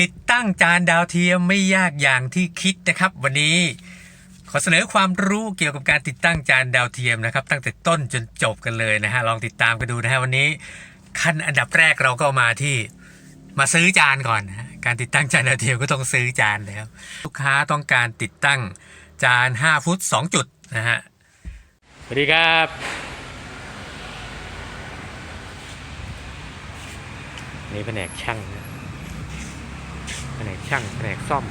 ติดตั้งจานดาวเทียมไม่ยากอย่างที่คิดนะครับ วันนี้ขอเสนอความรู้เกี่ยวกับการติดตั้งจานดาวเทียมนะครับ ตั้งแต่ต้นจนจบกันเลยนะฮะลองติดตามกันดูนะฮะวันนี้ขั้นอันดับแรกเราก็มาที่มาซื้อจานก่อนนะการติดตั้งจานดาวเทียมก็ต้องซื้อจานแล้วลูกค้าต้องการติดตั้งจาน 5 ฟุต 2 จุดนะฮะสวัสดีครับนี่แผนกช่างนะ แผนกช่างแผนกซ่อม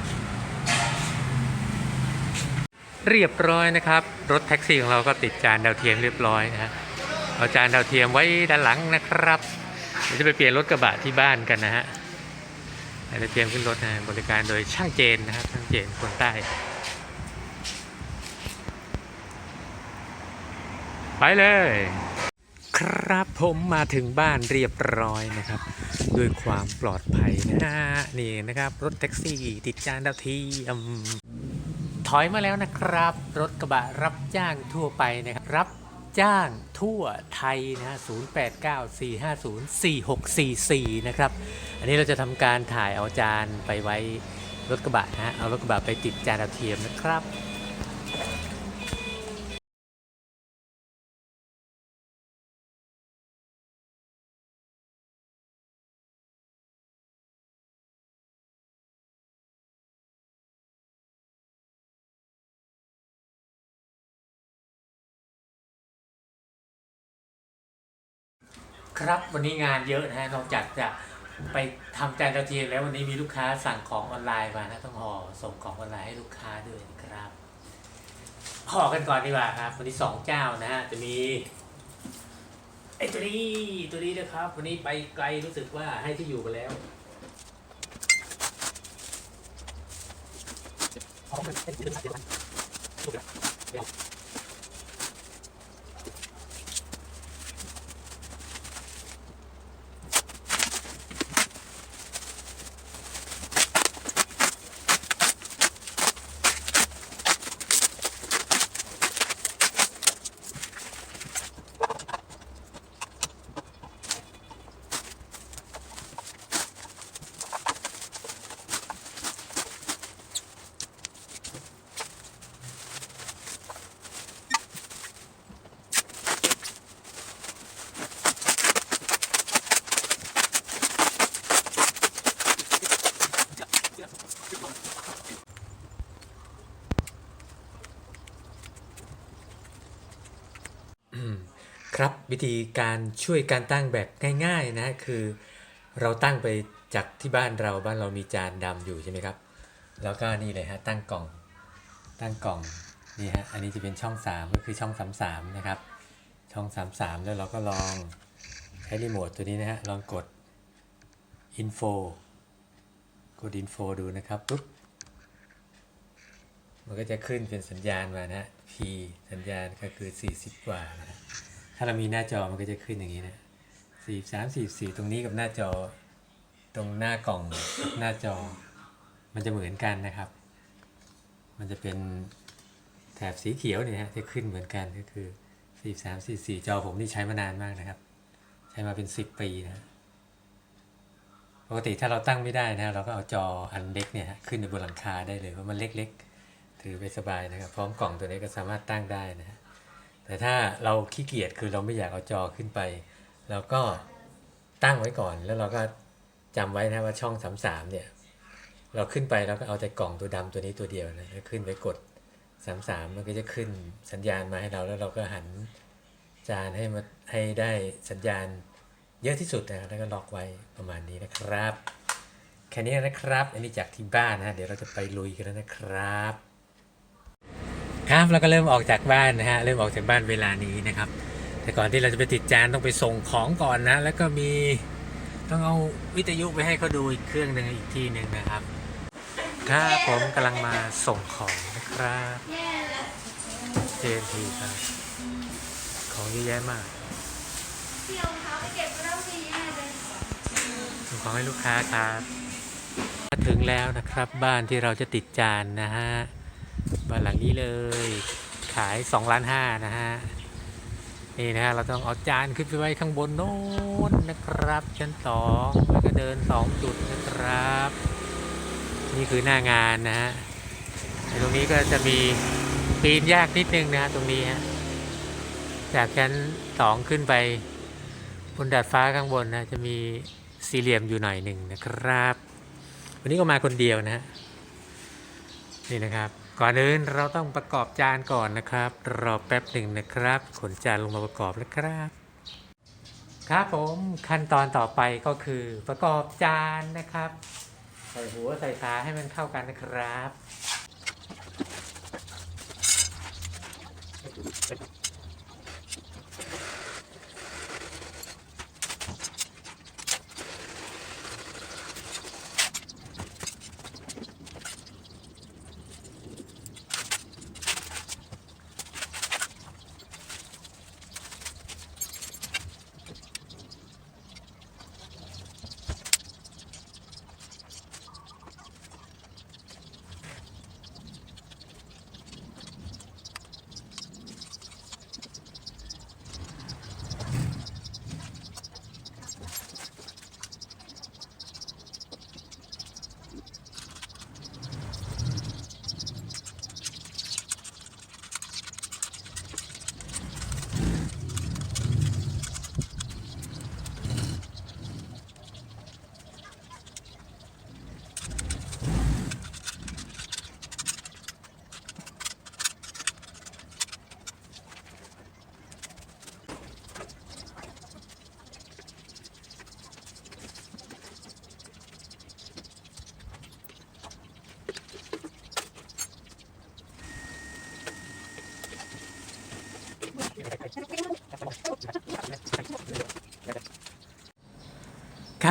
เรียบร้อยนะครับ รถแท็กซี่ของเราก็ติดจานดาวเทียมเรียบร้อยนะฮะเอาจานดาวเทียมไว้ด้านหลังนะครับเดี๋ยวจะไปเปลี่ยนรถกระบะที่บ้านกันนะฮะเอาดาวเทียมขึ้นรถนะบริการโดยช่างเจนนะครับช่างเจนคนใต้ ไปเลย ครับผมมาถึงบ้านเรียบร้อยนะครับ ด้วยความปลอดภัยนะฮะนี่นะครับ รถแท็กซี่ติดจานดาวเทียมถอยมาแล้วนะครับ รถกระบะรับจ้างทั่วไปนะครับ รับจ้างทั่วไทยนะฮะ0894504644 นะครับ อันนี้เราจะทำการถ่ายเอาจานไปไว้รถกระบะนะฮะเอารถกระบะไปติดจานดาวเทียมนะครับ ครับวันนี้งานเยอะนะฮะนอกจากจะไปทำจานดาวเทียมแล้ววันนี้มีลูกค้าสั่งของออนไลน์มานะต้องห่อส่งของออนไลน์ให้ลูกค้าด้วยนะครับห่อกันก่อนดีกว่าครับวันนี้สองเจ้านะฮะจะมีไอ้ตัวนี้ตัวนี้นะครับ วันนี้ไปไกลรู้สึกว่าให้ที่อยู่ไปแล้วครับ วิธีการช่วยการตั้งแบบง่าย ๆนะคือเราตั้งไปจากที่บ้านเราบ้านเรามีจานดำอยู่ใช่ไหมครับ แล้วก็นี่เลยฮะตั้งกล่อง ตั้งกล่องนี่ฮะอันนี้จะเป็นช่อง 3 ก็คือช่อง 33 นะครับ ช่อง 33 แล้วเราก็ลองใช้รีโมทตัวนี้นะฮะลองกด info กด info ดูนะครับปุ๊บมันก็จะขึ้นเป็นสัญญาณมานะฮะ P สัญญาณก็คือ 40 กว่านะ ถ้าเรามีหน้าจอมันก็จะขึ้นอย่างนี้นะ43 44ตรงนี้กับหน้าจอ ตรงหน้ากล่องหน้าจอ มันจะเหมือนกันนะครับ มันจะเป็นแถบสีเขียวเนี่ยฮะจะขึ้นเหมือนกันก็คือ43 44จอผมนี่ใช้มานานมากนะครับ ใช้มาเป็น10ปีนะปกติถ้าเราตั้งไม่ได้นะเราก็เอาจออันเล็กเนี่ยขึ้นในบนหลังคาได้เลยเพราะมันเล็กๆ ถือไปสบายนะครับ พร้อมกล่องตัวนี้ก็สามารถตั้งได้นะฮะ แต่ถ้าเราขี้เกียจคือเราไม่อยากเอาจอขึ้นไปเราก็ตั้งไว้ก่อนแล้วเราก็จำไว้นะว่าช่อง33เนี่ย เราขึ้นไปแล้วก็เอาแต่กล่องตัวดำตัวนี้ตัวเดียวนะขึ้นไปกด33มันก็จะขึ้นสัญญาณมาให้เราแล้วเราก็หันจานให้มาให้ได้สัญญาณเยอะที่สุดนะแล้วก็ล็อกไว้ประมาณนี้นะครับ แค่นี้นะครับ อันนี้จากที่บ้านนะเดี๋ยวเราจะไปลุยกันแล้วนะครับ ครับเราก็เริ่มออกจากบ้านนะฮะเริ่มออกจากบ้านเวลานี้นะครับ แต่ก่อนที่เราจะไปติดจานต้องไปส่งของก่อนนะ แล้วก็มีต้องเอาวิทยุไปให้เขาดูอีกเครื่องหนึ่งอีกที่หนึ่งนะครับครับผมกำลังมาส่งของนะครับเจนทีครับ ของเยอะแยะมากส่งของให้ลูกค้าครับมาถึงแล้วนะครับบ้านที่เราจะติดจานนะฮะ บ้านหลังนี้เลย ขาย2ล้านห้านะฮะ นี่นะฮะ เราต้องเอาจานขึ้นไปไว้ข้างบนโน้นนะครับ ชั้นสองแล้วก็เดินสองจุดนะครับ นี่คือหน้างานนะฮะตรงนี้ก็จะมีปีนยากนิดนึงนะฮะตรงนี้ฮะ จากชั้นสองขึ้นไปบนดาดฟ้าข้างบนนะจะมีสี่เหลี่ยมอยู่หน่อยหนึ่งนะครับ วันนี้ก็มาคนเดียวนะฮะนี่นะครับ ก่อนอื่นเราต้องประกอบจานก่อนนะครับ รอแป๊บหนึ่งนะครับ ขนจานลงมาประกอบแล้วครับ ครับผมขั้นตอนต่อไปก็คือประกอบจานนะครับ ใส่หัวใส่ขาให้มันเข้ากันนะครับ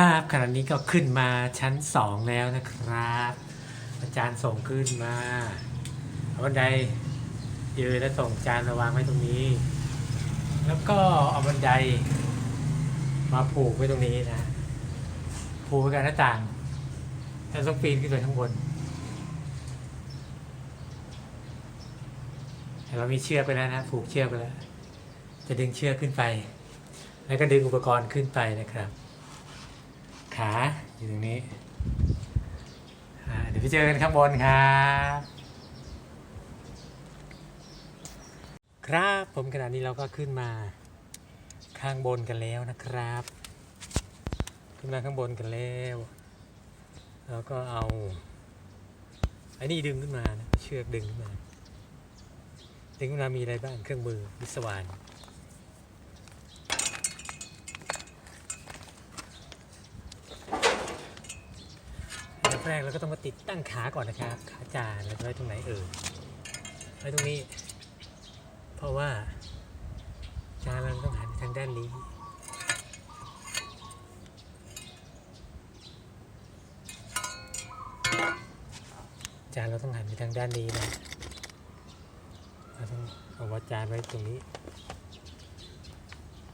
ครับขณะนี้ก็ขึ้นมาชั้นสองแล้วนะครับ อาจารย์ส่งขึ้นมาเอาบันไดยืนแล้วส่งจานมาวางไว้ตรงนี้ แล้วก็เอาบันได มาผูกไว้ตรงนี้นะ ผูกไว้กับหน้าต่างแล้วต้องปีนขึ้นไปข้างบนแต่เรามีเชือกไปแล้วนะผูกเชือกไปแล้ว จะดึงเชือกขึ้นไป แล้วก็ดึงอุปกรณ์ขึ้นไปนะครับ ขาอยู่ตรงนี้เดี๋ยวไปเจอกันข้างบนครับ ครับผมขณะนี้เราก็ขึ้นมาข้างบนกันแล้วนะครับ ขึ้นมาข้างบนกันแล้วแล้วก็เอาไอ้นี่ดึงขึ้นมานะเชือกดึงขึ้นมา ดึงขึ้นมามีอะไรบ้างเครื่องมือวิศวาน อันดับ แรกเราก็ต้องมาติดตั้งขาก่อนนะครับ ขาจานเราจะไว้ตรงไหนเอ่ยไว้ตรงนี้ เพราะว่าจานเราต้องหันไปทางด้านนี้จานเราต้องหันไปทางด้านนี้นะเราต้องเอาว่าจานไว้ตรงนี้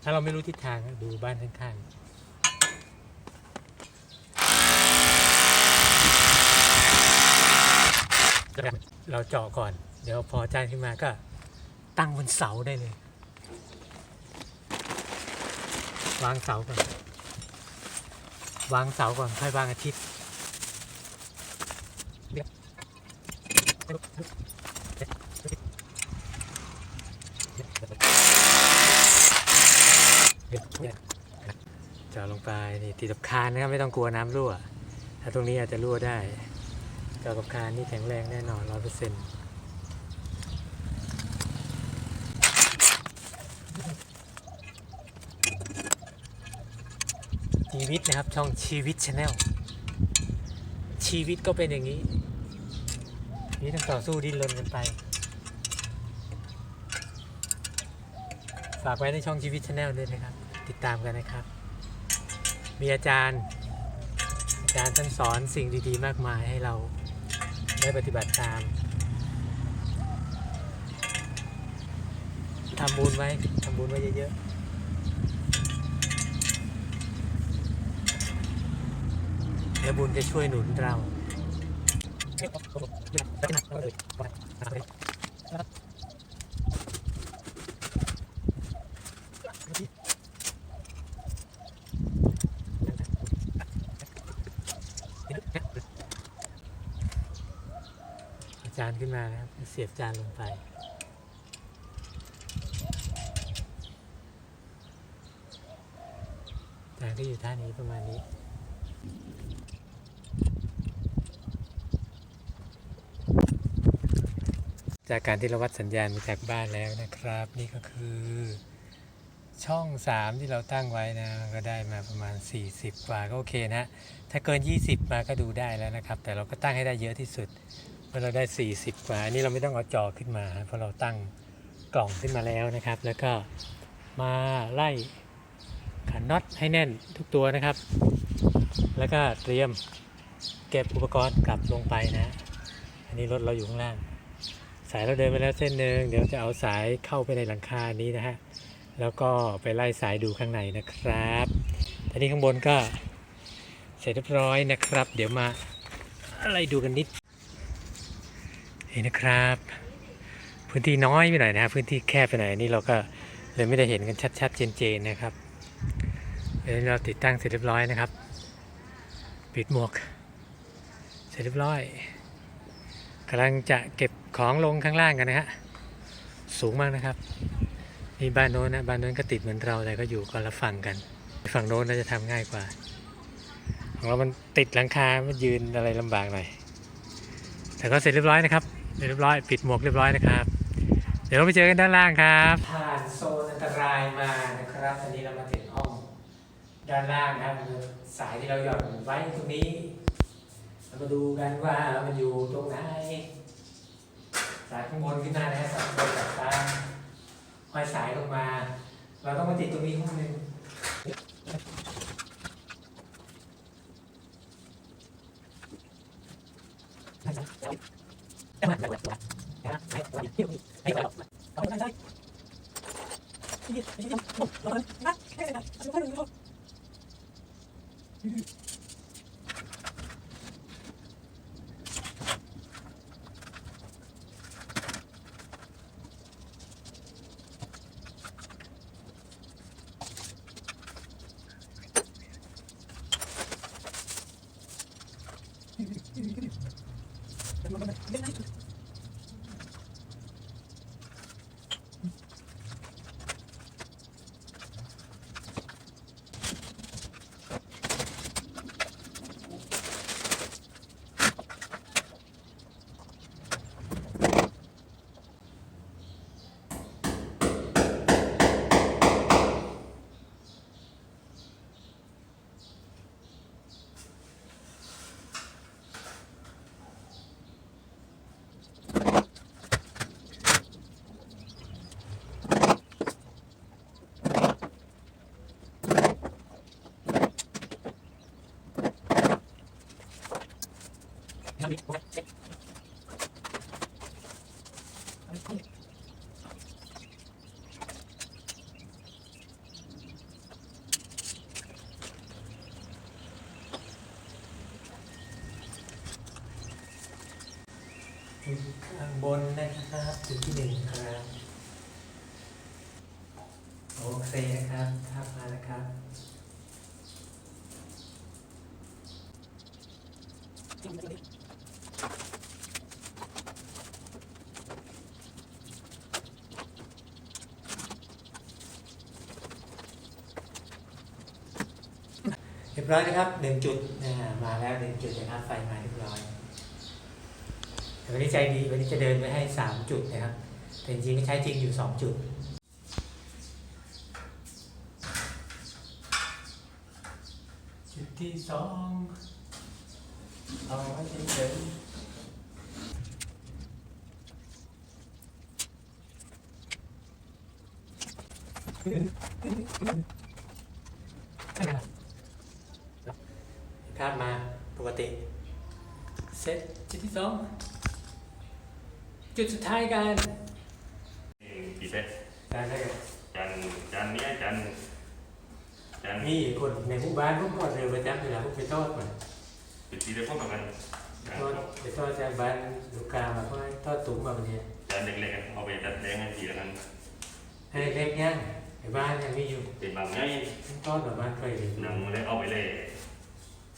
ถ้าเราไม่รู้ทิศทางดูบ้านข้างๆ เราเจาะก่อน เดี๋ยวพอจานขึ้นมาก็ตั้งบนเสาได้เลย วางเสาก่อน วางเสาก่อนค่อยวางอาทิตย์เจาะลงไปนี่ติดกับคานนะครับไม่ต้องกลัวน้ำรั่ว ถ้าตรงนี้อาจจะรั่วได้ กับการนี่แข็งแรงแน่นอนร้อยเปอร์เซ็นต์ชีวิตนะครับ ช่องชีวิตชาแนลชีวิตก็เป็นอย่างนี้ นี่ต้องต่อสู้ดิ้นรนกันไป ฝากไว้ในช่องชีวิตชาแนลด้วยนะครับ ติดตามกันนะครับ มีอาจารย์ อาจารย์ท่านสอนสิ่งดีๆ มากมายให้เรา ได้ปฏิบัติตามทำบุญไว้ทำบุญไว้เยอะๆแล้วบุญจะช่วยหนุนเรา จานขึ้นมานะครับ เสียบจานลงไป จานก็อยู่ท่านี้ประมาณนี้จากการที่เราวัดสัญญาณมาจากบ้านแล้วนะครับ นี่ก็คือช่อง 3 ที่เราตั้งไว้นะก็ได้มาประมาณ 40 กว่าก็โอเคนะ ถ้าเกิน 20 มาก็ดูได้แล้วนะครับ แต่เราก็ตั้งให้ได้เยอะที่สุด เพราะเราได้ 40 กว่าอันนี้เราไม่ต้องเอาจอขึ้นมา เพราะเราตั้งกล่องขึ้นมาแล้วนะครับ แล้วก็มาไล่ขันน็อตให้แน่นทุกตัวนะครับ แล้วก็เตรียมเก็บอุปกรณ์กลับลงไปนะ อันนี้รถเราอยู่ข้างล่าง สายเราเดินไปแล้วเส้นหนึ่งเดี๋ยวจะเอาสายเข้าไปในหลังคานี้นะฮะ แล้วก็ไปไล่สายดูข้างในนะครับทีนี้ข้างบนก็เสร็จเรียบร้อยนะครับ เดี๋ยวมาอะไล่ดูกันนิด นี่นะครับ พื้นที่น้อยไปหน่อยนะฮะพื้นที่แคบไปหน่อยนี่เราก็เลยไม่ได้เห็นกันชัดๆเจนๆนะครับเดี๋ยวเราติดตั้งเสร็จเรียบร้อยนะครับ ปิดหมวก เสร็จเรียบร้อยกำลังจะเก็บของลงข้างล่างกันนะฮะสูงมากนะครับนี่บ้านโน้นนะบ้านโน้นก็ติดเหมือนเราแต่ก็อยู่คนละฝั่งกัน ฝั่งโน้นน่าจะทำง่ายกว่า ของเรามันติดหลังคามันยืนอะไรลำบากหน่อยแต่ก็เสร็จเรียบร้อยนะครับ เรียบร้อยปิดหมวกเรียบร้อยนะครับ เดี๋ยวเราไปเจอกันด้านล่างครับผ่านโซนอันตรายมานะครับอันนี้เรามาถึงห้องด้านล่างนะครับสายที่เราหย่อนไว้ตรงนี้เรามาดูกันว่ามันอยู่ตรงไหนสายข้างบนขึ้นมานะฮะสายข้างบนจากฟ้าห้อยสายลงมา เราต้องมาติดตรงนี้ข้างหนึ่ง จุดที่หนึ่งครับโอเคนะครับทับมานะครับเรียบร้อยนะครับหนึ่งจุดอ่ามาแล้วหนึ่งจุดนะครับไฟมาเรียบร้อย แต่วันนี้ใจดีวันนี้จะเดินไปให้สามจุดนะครับ แต่จริงๆก็ใช้จริงอยู่สองจุดจุดที่สองเอาไว้เฉยๆครับมาปกติเสร็จจุดที่สอง จุดสุดท้ายกันกี่เป๊ะได้ได้กันจานจานเนี้ยจานจานมีคนในหมู่บ้านพวกก่อนเรือประจำเวลาพวกไปทอดมันปิดทีเดียวพร้อมกันจานทอดไปทอดจากบ้านลูกกามาเพราะว่าทอดตุ้มมาวันนี้จานเล็กๆเอาไปจัดแดงให้ทีละกันให้เล็กย่างในบ้านยังมีอยู่เป็นบางไงทอดแบบบ้านเคยเห็นหนังเลยเอาไปเลย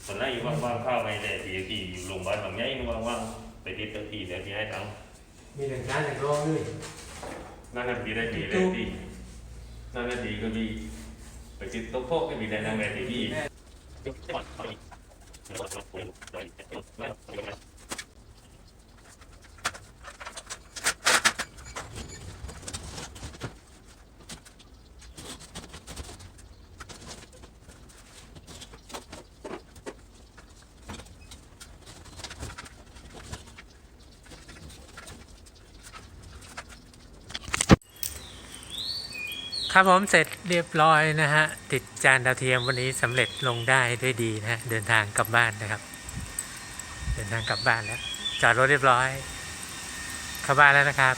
คนแรกอยู่ว่างๆข้าวไปเลยทีทีอยู่โรงพยาบาลบางไงว่างอไปติดตัวทีเดี๋ยวพี่ให้ตังค์ มีหนึ่งร้านหนึ่งร้องด้วยนั่นกันพี่ได้ทีได้ทีนั่นกันทีก็มีไปติดโต๊ะโต๊ะก็มีแต่นั่งในที ครับผมเสร็จเรียบร้อยนะฮะ ติดจานดาวเทียมวันนี้สำเร็จลงได้ด้วยดีนะฮะ เดินทางกลับบ้านนะครับ เดินทางกลับบ้านแล้ว จอดรถเรียบร้อยเข้าบ้านแล้วนะครับ